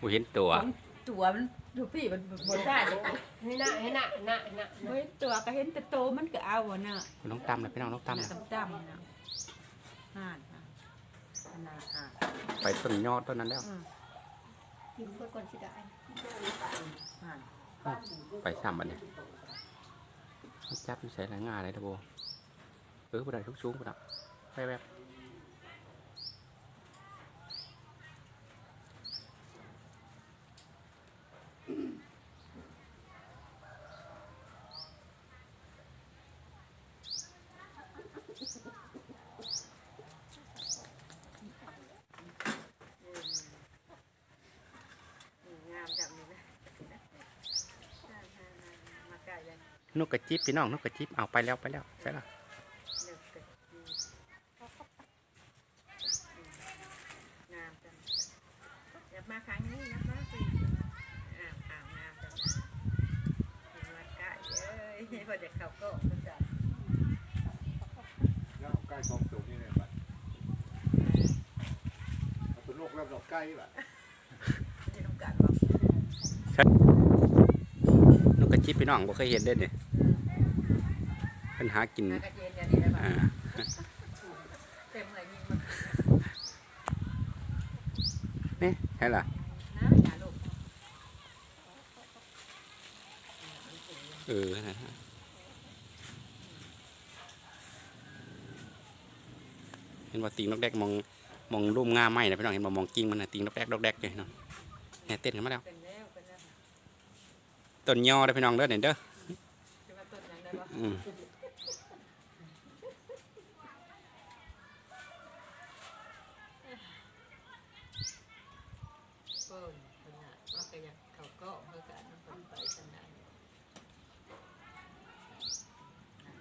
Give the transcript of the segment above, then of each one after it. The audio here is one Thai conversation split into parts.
บ่เห็นตัวของตัวมันดูพี่มันบนได้เลยให้หน้าให้หน้าหน้าหน้าเฮ้ยตัวก็เห็นแต่โตมันก็เอาอะน่ะน้องตำนะพี่น้องน้องตำนะดำๆน่ะห่านค่ะขนาดห่านไปต้นยอดต้นนั้นแล้ว อืมกินเพื่อก่อนสิได้ห่านไปซ้ำบัดนี้จับอยู่ใส่หลายงาเลยตะโบเออบ่ได้ทุกสูงบ่ดอกไปแบบงามแบบนี้นะมาไกลเลย นกกระจิบพี่น้องนกกระจิบเอาไปแล้วไปแล้วใช่ละเลิกเกิดงามจังอยากมาครั้งนี้นะมาสิอ้าวอ้าวงามจังเห็นมาไกลเอ้ยพอจะเข้าก็ก็จะแล้วใกล้ของสูงนี่เลยบัดเอาตัวโลกแล้วเราใกล้บัดที่ต้องการว่านกก ระจิบพี่น้องบ่เคยเห็นเด้เนี่ยเพิ่นหากินมากระเจนอย่างนี้ได้ป่ะอ่าเต็มเลยยิงมันนี่ใช่ล่ะนะอย่าลูกเออนะฮะเห็นว่าติงนกแดกมองมองรูมงาไหมนะพี่น้องเห็นบ่มองกิ่งมันนะติงนกแดกดอกแดกเลยเนาะแห่เต้นกันมาแล้วเป็นแล้วเป็นแล้ว ต้นยอเด้อพี่น้องเด้อเนี่ยเด้อจะมาต้นยังได้ป่ะอืมเปิ้ลขนาดว่าก็ยังเขาก็เมื่อกันมันเป็นไปขนาด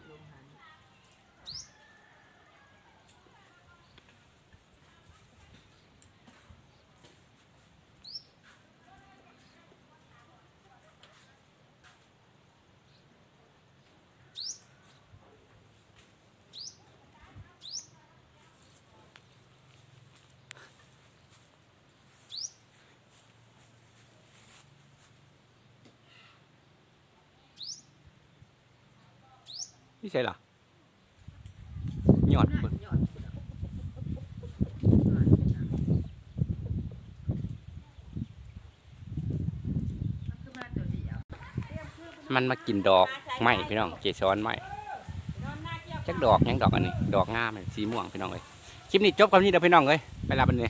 ลงหัน นี่ใช่ล่ะยอดเพิ่นยอดคือมาตัวเมันมากินดอกไม้พี่น้อง เกสรไม้จักดอกยังดอกอันนี้ ดอกงามเลยสีม่วงพี่น้องเลยคลิปนี้จบกับนี้เด้อพี่น้องเลยไปลาบันนี้